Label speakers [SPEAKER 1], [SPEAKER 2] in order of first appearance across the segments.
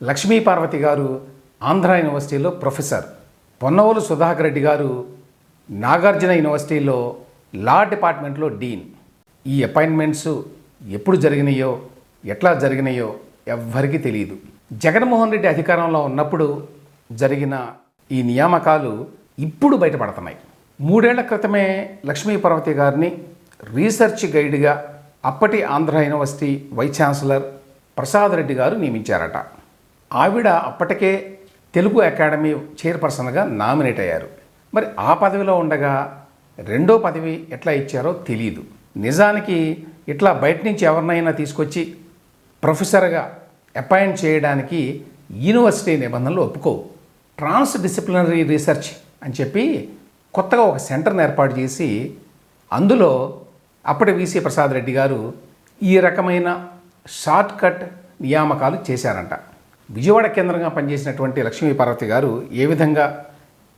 [SPEAKER 1] లక్ష్మీ పార్వతి గారు ఆంధ్ర యూనివర్సిటీలో ప్రొఫెసర్. పొన్నవోలు సుధాకర్ రెడ్డి గారు నాగార్జున యూనివర్సిటీలో లా డిపార్ట్మెంట్లో డీన్. ఈ అపాయింట్మెంట్స్ ఎప్పుడు జరిగినాయో ఎట్లా జరిగినాయో ఎవ్వరికీ తెలియదు జగన్మోహన్ రెడ్డి అధికారంలో ఉన్నప్పుడు జరిగిన ఈ నియామకాలు ఇప్పుడు బయటపడుతున్నాయి. మూడేళ్ళ క్రితమే లక్ష్మీ పార్వతి గారిని రీసెర్చ్ గైడ్గా అప్పటి Andhra university vice chancellor Prasad Reddy గారు నియమించారట. ఆవిడ అప్పటికే తెలుగు అకాడమీ చైర్పర్సన్గా నామినేట్ అయ్యారు. మరి ఆ పదవిలో ఉండగా రెండో పదవి ఎట్లా ఇచ్చారో తెలియదు నిజానికి ఇట్లా బయట నుంచి ఎవరినైనా తీసుకొచ్చి ప్రొఫెసర్గా అపాయింట్ చేయడానికి యూనివర్సిటీ నిబంధనలు ఒప్పుకోవు. ట్రాన్స్ డిసిప్లినరీ రీసెర్చ్ అని చెప్పి కొత్తగా ఒక సెంటర్ని ఏర్పాటు చేసి అందులో అప్పటి వీసీ ప్రసాద్ రెడ్డి గారు ఈ రకమైన షార్ట్ కట్ నియామకాలు చేశారంట. విజయవాడ కేంద్రంగా పనిచేసినటువంటి లక్ష్మీ పార్వతి గారు ఏ విధంగా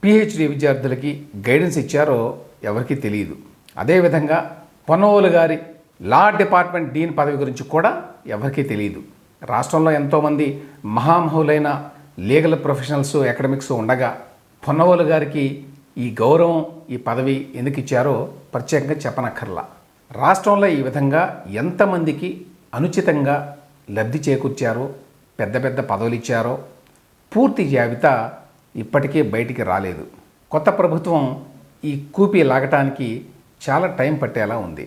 [SPEAKER 1] పిహెచ్డి విద్యార్థులకి గైడెన్స్ ఇచ్చారో ఎవరికీ తెలియదు. అదేవిధంగా పొన్నవోలు గారి లా డిపార్ట్మెంట్ డీన్ పదవి గురించి కూడా ఎవరికీ తెలియదు. రాష్ట్రంలో ఎంతోమంది మహామహులైన లీగల్ ప్రొఫెషనల్స్ అకాడమిక్స్ ఉండగా పొన్నవోలు గారికి ఈ గౌరవం ఈ పదవి ఎందుకు ఇచ్చారో ప్రత్యేకంగా చెప్పనక్కర్లా. రాష్ట్రంలో ఈ విధంగా ఎంతమందికి అనుచితంగా లబ్ధి చేకూర్చారో పెద్ద పెద్ద పదవులు ఇచ్చారో పూర్తి జాబితా ఇప్పటికే బయటికి రాలేదు. కొత్త ప్రభుత్వం ఈ కూపీ లాగటానికి చాలా టైం పట్టేలా ఉంది.